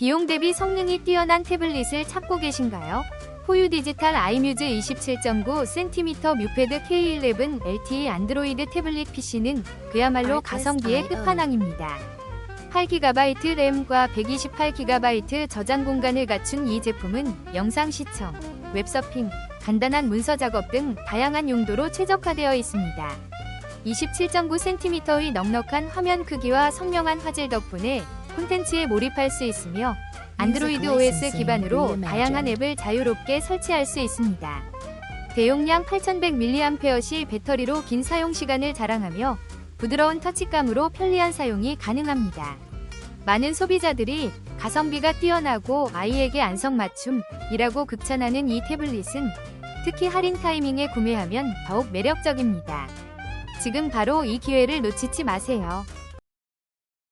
비용 대비 성능이 뛰어난 태블릿을 찾고 계신가요? 포유 디지털 아이뮤즈 27.9cm 뮤패드 K11 LTE 안드로이드 태블릿 PC는 그야말로 가성비의 끝판왕입니다. 8GB 램과 128GB 저장 공간을 갖춘 이 제품은 영상 시청, 웹서핑, 간단한 문서 작업 등 다양한 용도로 최적화되어 있습니다. 27.9cm의 넉넉한 화면 크기와 선명한 화질 덕분에 콘텐츠에 몰입할 수 있으며 안드로이드 OS 기반으로 다양한 앱을 자유롭게 설치할 수 있습니다. 대용량 8100mAh 배터리로 긴 사용 시간을 자랑하며 부드러운 터치감으로 편리한 사용이 가능합니다. 많은 소비자들이 가성비가 뛰어나고 아이에게 안성맞춤이라고 극찬하는 이 태블릿은 특히 할인 타이밍에 구매하면 더욱 매력적입니다. 지금 바로 이 기회를 놓치지 마세요.